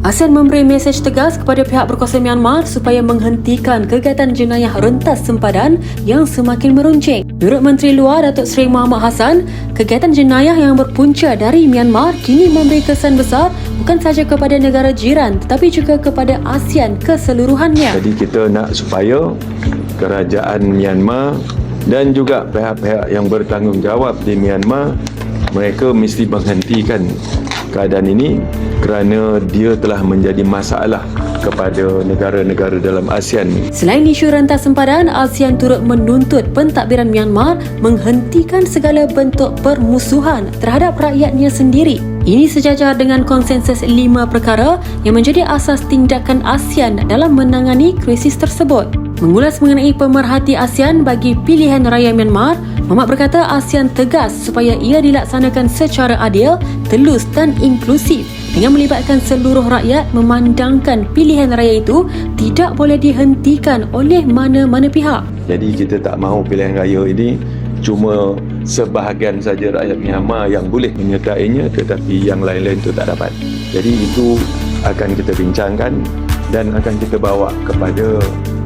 ASEAN memberi mesej tegas kepada pihak berkuasa Myanmar supaya menghentikan kegiatan jenayah rentas sempadan yang semakin meruncing. Menurut Menteri Luar Datuk Seri Muhammad Hassan, kegiatan jenayah yang berpunca dari Myanmar kini memberi kesan besar bukan sahaja kepada negara jiran tetapi juga kepada ASEAN keseluruhannya. Jadi kita nak supaya kerajaan Myanmar dan juga pihak-pihak yang bertanggungjawab di Myanmar mereka mesti menghentikan keadaan ini kerana dia telah menjadi masalah kepada negara-negara dalam ASEAN. Selain isu rentas sempadan, ASEAN turut menuntut pentadbiran Myanmar menghentikan segala bentuk permusuhan terhadap rakyatnya sendiri. Ini sejajar dengan konsensus lima perkara yang menjadi asas tindakan ASEAN dalam menangani krisis tersebut. Mengulas mengenai pemerhati ASEAN bagi pilihan raya Myanmar, Muhammad berkata ASEAN tegas supaya ia dilaksanakan secara adil, telus dan inklusif dengan melibatkan seluruh rakyat memandangkan pilihan raya itu tidak boleh dihentikan oleh mana-mana pihak. Jadi kita tak mahu pilihan raya ini cuma sebahagian saja rakyat Myanmar yang boleh menyertainya tetapi yang lain-lain itu tak dapat. Jadi itu akan kita bincangkan dan akan kita bawa kepada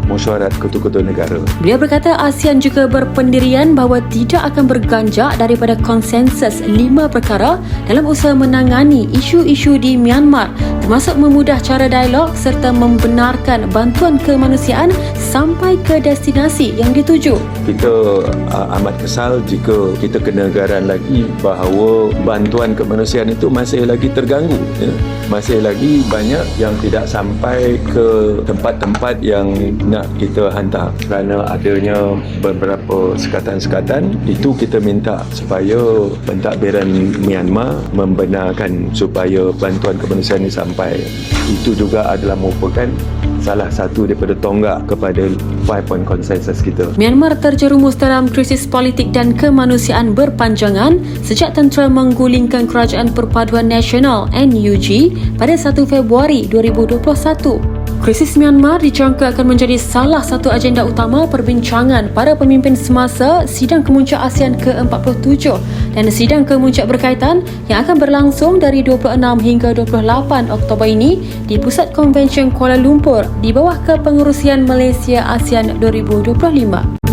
mesyuarat ketua-ketua negara. Beliau berkata ASEAN juga berpendirian bahawa tidak akan berganjak daripada konsensus lima perkara dalam usaha menangani isu-isu di Myanmar termasuk memudah cara dialog serta membenarkan bantuan kemanusiaan sampai ke destinasi yang dituju. Kita uh, amat kesal jika kita kena garan lagi bahawa bantuan kemanusiaan itu masih lagi terganggu. Ya. Masih lagi banyak yang tidak sampai ke tempat-tempat yang nak kita hantar kerana adanya beberapa sekatan-sekatan itu kita minta supaya pentadbiran Myanmar membenarkan supaya bantuan kemanusiaan ini sampai itu juga adalah merupakan salah satu daripada tonggak kepada five point consensus kita Myanmar terjerumus dalam krisis politik dan kemanusiaan berpanjangan sejak tentera menggulingkan Kerajaan Perpaduan Nasional NUG pada 1 Februari 2021. Krisis Myanmar dijangka akan menjadi salah satu agenda utama perbincangan para pemimpin semasa Sidang Kemuncak ASEAN ke-47 dan Sidang Kemuncak berkaitan yang akan berlangsung dari 26 hingga 28 Oktober ini di Pusat Konvensyen Kuala Lumpur di bawah kepengurusian Malaysia ASEAN 2025.